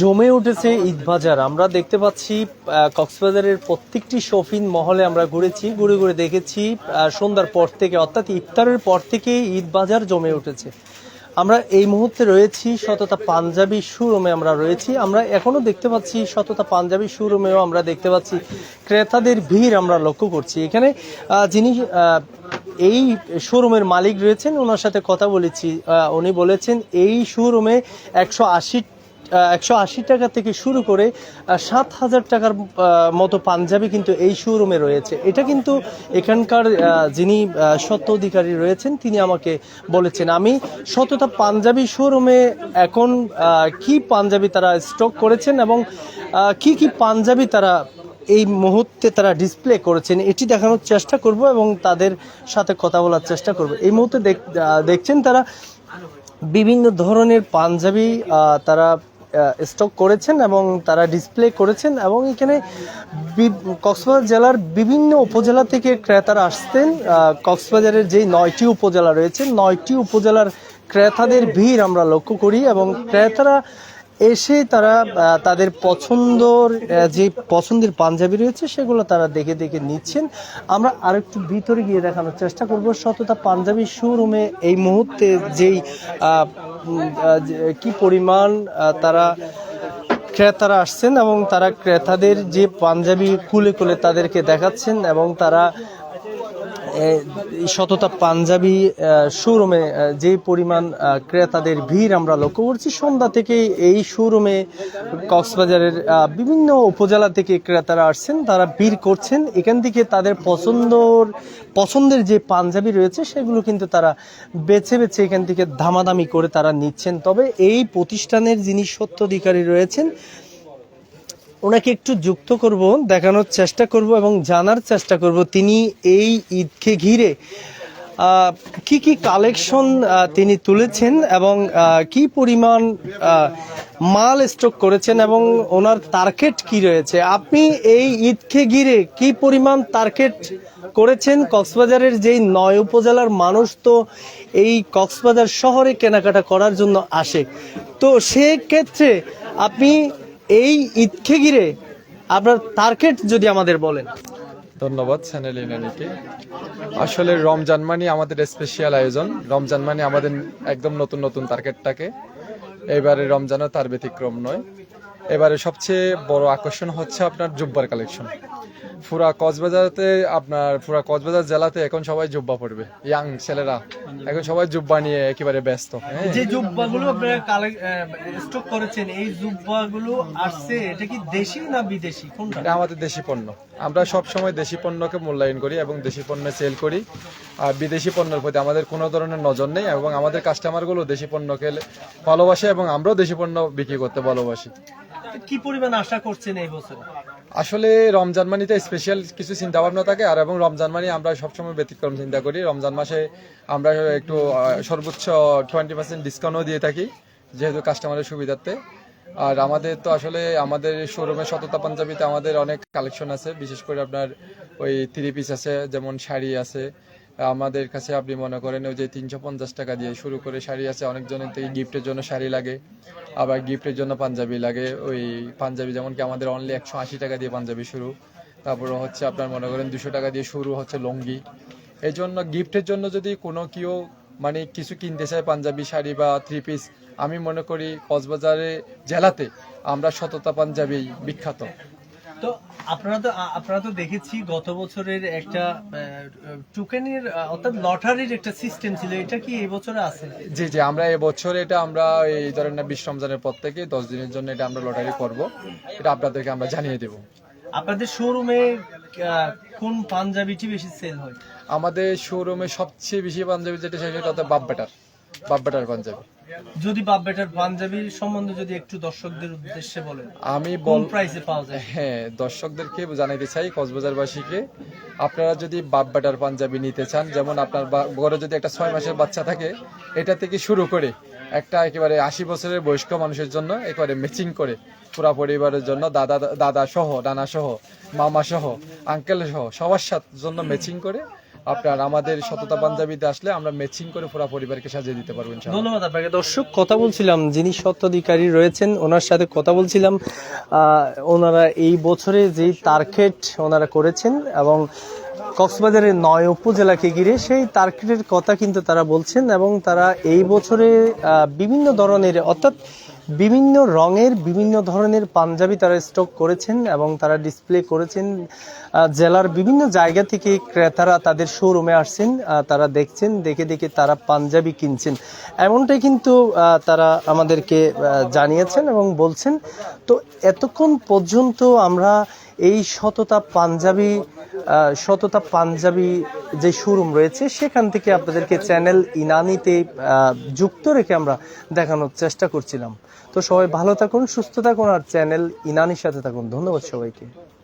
জমে উঠেছে ঈদ বাজার। আমরা দেখতে পাচ্ছি কক্সবাজারের প্রত্যেকটি শপিং মহলে আমরা ঘুরেছি, ঘুরে ঘুরে দেখেছি সন্ধ্যার পর থেকে, অর্থাৎ ইফতারের পর থেকে ঈদ বাজার জমে উঠেছে। আমরা এই মুহূর্তে রয়েছি শততা পাঞ্জাবি শোরুমে আমরা রয়েছি। আমরা এখনও দেখতে পাচ্ছি শততা পাঞ্জাবি শোরুমেও আমরা দেখতে পাচ্ছি ক্রেতাদের ভিড় আমরা লক্ষ্য করছি। এখানে যিনি এই শোরুমের মালিক রয়েছেন, ওনার সাথে কথা বলেছি। উনি বলেছেন, এই শোরুমে একশো আশি একশো আশি টাকা থেকে শুরু করে সাত হাজার টাকার মতো পাঞ্জাবি কিন্তু এই শোরুমে রয়েছে। এটা কিন্তু এখানকার যিনি সত্য অধিকারী রয়েছেন, তিনি আমাকে বলেছেন, আমি সততা পাঞ্জাবি শোরুমে এখন কি পাঞ্জাবি তারা স্টক করেছেন এবং কি কি পাঞ্জাবি তারা এই মুহূর্তে তারা ডিসপ্লে করেছেন, এটি দেখানোর চেষ্টা করব এবং তাদের সাথে কথা বলার চেষ্টা করব। এই মুহূর্তে দেখছেন তারা বিভিন্ন ধরনের পাঞ্জাবি তারা স্টক করেছেন এবং তারা ডিসপ্লে করেছেন এবং এখানে কক্সবাজার জেলার বিভিন্ন উপজেলা থেকে ক্রেতারা আসতেন কক্সবাজারের যে নয়টি উপজেলা রয়েছে, নয়টি উপজেলার ক্রেতাদের ভিড় আমরা লক্ষ্য করি এবং ক্রেতারা এসে তারা তাদের পছন্দর যে পছন্দের পাঞ্জাবি রয়েছে সেগুলো তারা দেখে দেখে নিচ্ছেন। আমরা আরেকটু ভিতরে গিয়ে দেখানোর চেষ্টা করব। সততা পাঞ্জাবি শোরুমে এই মুহূর্তে যেই কি পরিমাণ তারা ক্রেতারা আসছেন এবং তারা ক্রেতাদের যে পাঞ্জাবি কুলে কুলে তাদেরকে দেখাচ্ছেন এবং তারা শততা পাঞ্জাবি শোরুমে যে পরিমাণ ক্রেতাদের ভিড় আমরা লক্ষ্য করছি, সন্ধ্যা থেকে এই শোরুমে কক্সবাজারের বিভিন্ন উপজেলা থেকে ক্রেতারা আসছেন, তারা ভিড় করছেন। এখান থেকে তাদের পছন্দর, পছন্দের যে পাঞ্জাবি রয়েছে, সেগুলো কিন্তু তারা বেছে বেছে এখান থেকে দামাদামি করে তারা নিচ্ছেন। তবে এই প্রতিষ্ঠানের যিনি সত্য অধিকারী রয়েছেন ওনাকে একটু যুক্ত করব, দেখানোর চেষ্টা করব এবং জানার চেষ্টা করব তিনি এই ঈদকে ঘিরে। কি কি কালেকশন তিনি তুলেছেন এবং কি পরিমাণ মাল স্টক করেছেন এবং ওনার টার্গেট কি রয়েছে? আপনি এই ঈদকে ঘিরে কি পরিমাণ টার্গেট করেছেন? কক্সবাজারের যেই নয় উপজেলার মানুষ তো এই কক্সবাজার শহরে কেনাকাটা করার জন্য আসে। তো সেক্ষেত্রে আপনি এই ঈদকে ঘিরে আপনার টার্গেট যদি আমাদের বলেন। ধন্যবাদ চ্যানেল ইনানিকে। আসলে রমজান মানে আমাদের স্পেশাল আয়োজন। রমজান মানে আমাদের একদম নতুন নতুন টার্গেটটাকে। এবারে রমজানও তার ব্যতিক্রম নয়। এবারে সবচেয়ে বড় আকর্ষণ হচ্ছে আপনার জুব্বার কালেকশন। পুরা কক্সবাজারতে আপনার পুরা কক্সবাজার জেলাতে এখন সবাই জুব্বা পড়বে। ইয়াং ছেলেরা। এখন সবাই জুব্বা নিয়ে একেবারে ব্যস্ত। হ্যাঁ। যে জুব্বাগুলো আপনারা স্টক করেছেন এই জুব্বাগুলো আসছে এটা কি দেশি না বিদেশি? কোনটা? এটা আমাদের দেশি পণ্য। আমরা সব সময় দেশি পণ্যকে মূল্যায়ন করি এবং দেশি পণ্য সেল করি। আর বিদেশি পণ্যের প্রতি আমাদের কোনো ধরনের নজর নেই এবং আমাদের কাস্টমারগুলো দেশি পণ্যকে ভালোবাসে এবং আমরাও দেশি পণ্য বিক্রি করতে ভালোবাসি। কি পরিমাণ আশা করছেন এই বছর? আসলে রমজান মানিতে স্পেশাল কিছু চিন্তা ভাবনা থাকে, আর এবং রমজান মানি আমরা সবসময় ব্যতিক্রম চিন্তা করি। রমজান মাসে আমরা একটু সর্বোচ্চ টোয়েন্টি পার্সেন্ট ডিসকাউন্টও দিয়ে থাকি, যেহেতু কাস্টমারের সুবিধার্থে। আর আমাদের তো আসলে আমাদের শোরুমে সততা পাঞ্জাবিতে আমাদের অনেক কালেকশন আছে, বিশেষ করে আপনার ওই থ্রি পিস আছে, যেমন শাড়ি আছে আমাদের কাছে আপনি মনে করেন ওই যে তিনশো পঞ্চাশ টাকা দিয়ে শুরু করে শাড়ি আছে, অনেকজনের থেকে গিফটের জন্য শাড়ি লাগে, আবার গিফটের জন্য পাঞ্জাবি লাগে। ওই পাঞ্জাবি যেমন কি আমাদের অনলি একশো আশি টাকা দিয়ে পাঞ্জাবি শুরু। তারপরে হচ্ছে আপনার মনে করেন দুশো টাকা দিয়ে শুরু হচ্ছে লুঙ্গি। এই জন্য গিফটের জন্য যদি কোনো কেউ মানে কিছু কিনতে চায় পাঞ্জাবি শাড়ি বা থ্রি পিস আমি মনে করি কক্সবাজারে জেলাতে আমরা সততা পাঞ্জাবি বিখ্যাত। তো আপনারা তো আপনারা তো দেখেছি গত বছরের একটা টুকেনের অর্থাৎ লটারির একটা সিস্টেম ছিল। এটা কি এই বছরে আছে? জি জি আমরা এবছর এটা আমরা এই ধরেন না বিশ রমজানের পর থেকে দশ দিনের জন্য এটা আমরা লটারি করব। এটা আপনাদেরকে আমরা জানিয়ে দেব। আপনাদের শোরুমে কোন পাঞ্জাবিটি বেশি সেল হয়? আমাদের শোরুমে সবচেয়ে বেশি পাঞ্জাবি যেটা সেটা হচ্ছে বাপ বেটার বাপ বেটার পাঞ্জাবি। যদি বাপ বেটার সম্বন্ধে যদি একটু দর্শকদের উদ্দেশ্যে বলেন আমি কোন প্রাইসে পাওয়া যায়? হ্যাঁ দর্শকদেরকে জানাইতে চাই কক্সবাজারবাসীকে আপনারা যদি বাপ বেটার পাঞ্জাবি নিতে চান যেমন আপনার ঘরে যদি একটা ছয় মাসের বাচ্চা থাকে এটা থেকে শুরু করে একটা একেবারে আশি বছরের বয়স্ক মানুষের জন্য একেবারে ম্যাচিং করে পুরা পরিবারের জন্য দাদা দাদা সহ নানা সহ মামা সহ আঙ্কেল সহ সবার সাথে জন্য ম্যাচিং করে আপনার আমাদের সততা পাঞ্জাবিতে আসলে আমরা ম্যাচিং করে পুরো পরিবারকে সাজিয়ে দিতে পারব ধন্যবাদ আপনাকে। দর্শক, কথা বলছিলাম, যিনি স্বত্বাধিকারী রয়েছেন, ওনার সাথে কথা বলছিলাম। ওনারা এই বছরে যে টার্গেট ওনারা করেছেন এবং কক্সবাজারের নয় উপজেলাকে ঘিরে সেই টার্গেটের কথা কিন্তু তারা বলছেন এবং তারা এই বছরে বিভিন্ন ধরনের, অর্থাৎ বিভিন্ন রঙের, বিভিন্ন ধরনের পাঞ্জাবি তারা স্টক করেছেন এবং তারা ডিসপ্লে করেছেন। জেলার বিভিন্ন জায়গা থেকে ক্রেতারা তাদের শোরুমে আসছেন তারা দেখছেন, দেখে দেখে তারা পাঞ্জাবি কিনছেন। এমনটাই কিন্তু তারা আমাদেরকে জানিয়েছেন এবং বলছেন তো এতক্ষণ পর্যন্ত আমরা এই শততা পাঞ্জাবি শততা পাঞ্জাবি যে শোরুম রয়েছে, সেখান থেকে আপনাদেরকে চ্যানেল ইনানিতে যুক্ত রেখে আমরা দেখানোর চেষ্টা করছিলাম। তো সবাই ভালো থাকুন, সুস্থ থাকুন, আর চ্যানেল ইনানির সাথে থাকুন। ধন্যবাদ সবাইকে।